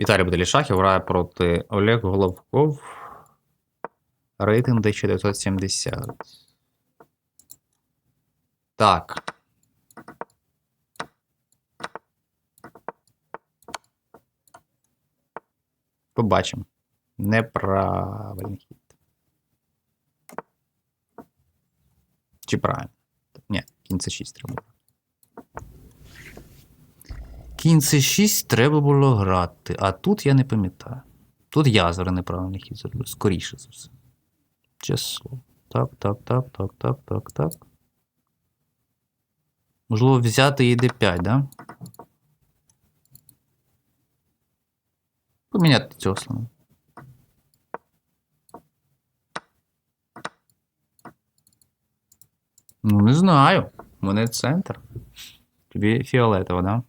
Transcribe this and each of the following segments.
Віталій Беделішахів грає проти Олег Головков. Рейтинг 1970. Так. Побачимо. Неправильний хід. Чи правильно? Ні, кінь це 6 треба. Кінь це 6 треба було грати, а тут я не пам'ятаю. Тут я зараз неправильний хід зроблю, скоріше за все. Число. Так, так, так, так, так, так, так. Можливо, взяти і d5, да? Поміняти цього слона. Ну, не знаю. У мене центр. Тобі фіолетово, да?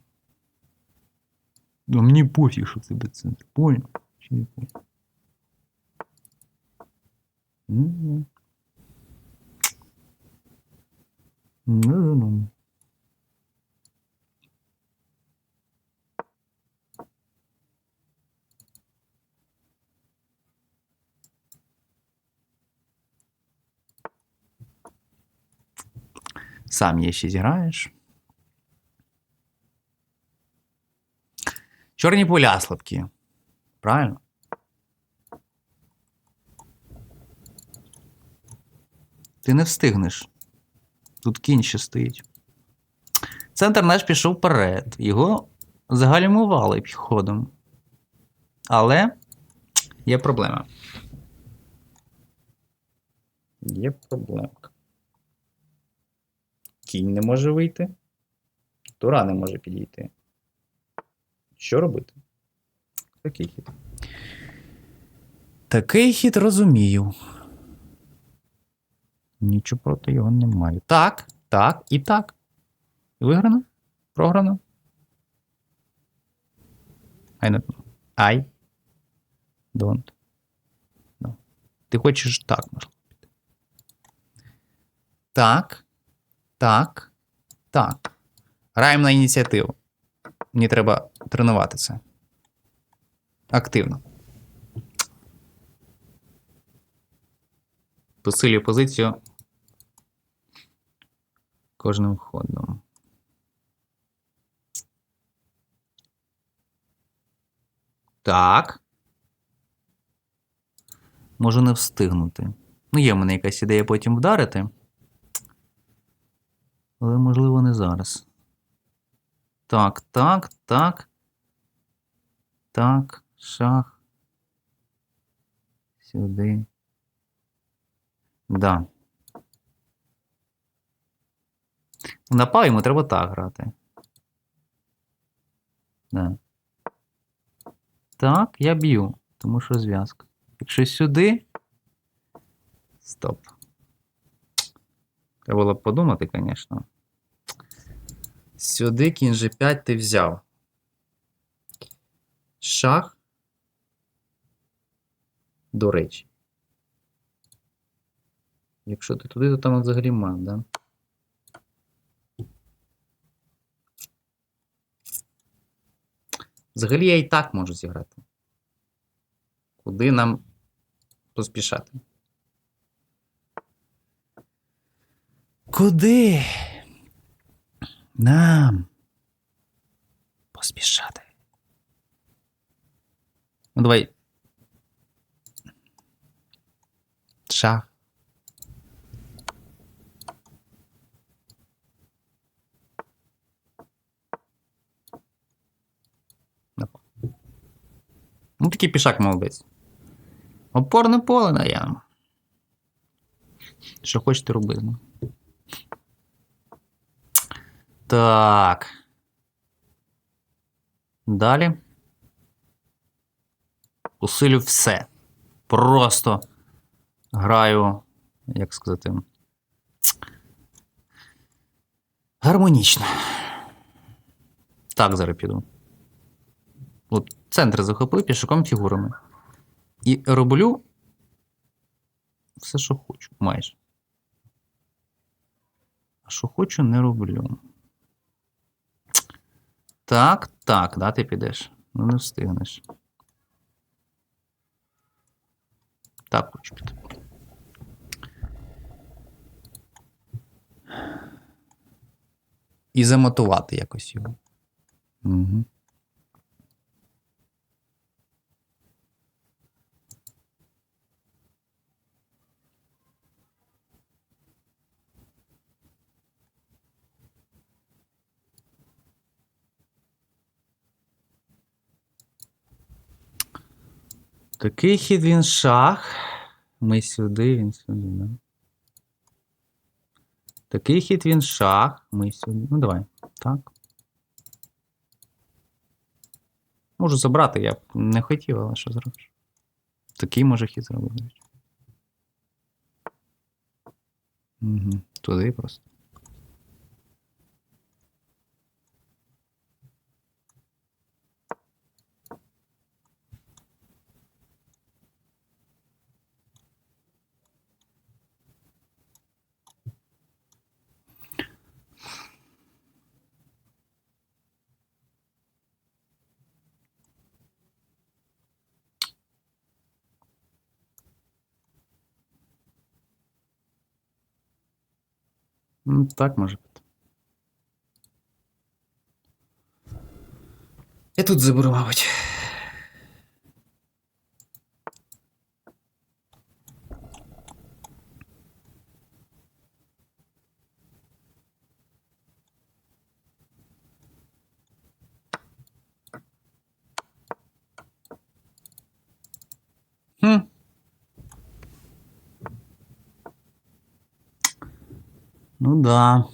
Ну, мені пофіг, що це центр. Понял? Чи не понял? Ну, ну, ну. Сам є ще зіграєш. Чорні поля слабкі. Правильно? Ти не встигнеш. Тут кінь ще стоїть. Центр наш пішов вперед. Його загальмували підходом. Але є проблема. Є проблемка. Кінь не може вийти. Тура не може підійти. Що робити? Такий хід. Такий хід розумію. Нічого проти його не маю. Так, так і так. Виграно? Програно? I don't know. I don't know. Ти хочеш так, можливо. Так. Так. Так. Граємо на ініціативу. Мені треба тренувати це. Активно. Посилюю позицію кожним ходом. Так. Можу не встигнути. Ну, є в мене якась ідея потім вдарити. Але, можливо, не зараз. Так, так, так. Так, шах. Сюди. Да. На па йому треба так грати. Да. Так, я б'ю, тому що зв'язка. Якщо сюди. Стоп. Треба було б подумати, звісно. Сюди кінь G5 ти взяв. Шах. До речі. Якщо ти туди, то там взагалі мат, да? Взагалі я і так можу зіграти. Куди нам поспішати? Куди? Нам поспішати. Ну, давай. Шах. Ну, такий пішак молодець. Опорне поле даємо. Що хочете робити? Так. Далі. Усилю все. Просто граю, як сказати. Гармонічно. Так, зараз піду. От центр захопив пішаком фігурами. І роблю все, що хочу, майже. А що хочу, не роблю. Так, так, да, ти підеш. Ну, не встигнеш. Так піти. І замотувати якось його. Угу. Такий хід він шах. Ми сюди, він сюди, да? Такий хід він шах. Ми сюди. Ну, давай. Так. Можу забрати, я б не хотів, але що зробиш? Такий може хід зробити. Угу. Туди просто. Ну, так може бути. Я тут заберу, мабуть. Хм. Ну да.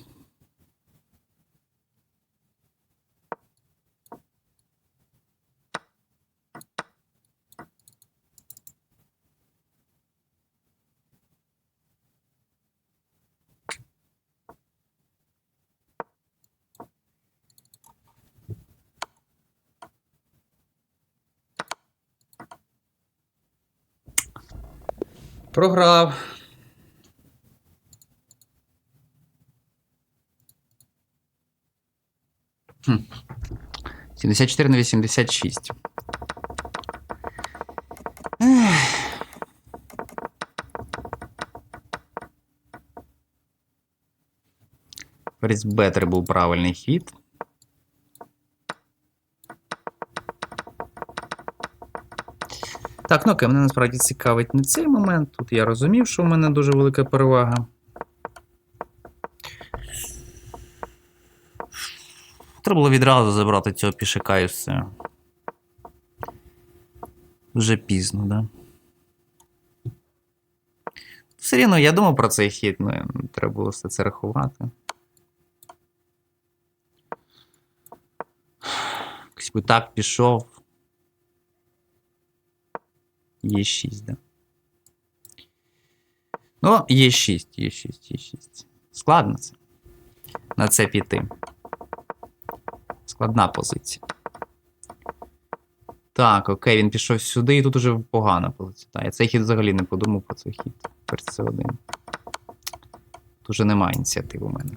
Програв. 74 на 86. Ех. Ферзь Бетер був правильний хід. Так, ну окей, мене насправді цікавить не цей момент. Тут я розумів, що в мене дуже велика перевага. Треба було відразу забрати цього пішака і все. Вже пізно, да? Все рівно я думав про цей хід, ну треба було все це рахувати. Якось би так пішов. Є 6, да. Ну, є 6, є 6, є 6. Складно це. На це піти. Складна позиція. Так, окей, він пішов сюди, і тут уже погана. Так, я цей хід взагалі не подумав про цей хід. Тепер це один. Тут уже немає ініціативи у мене.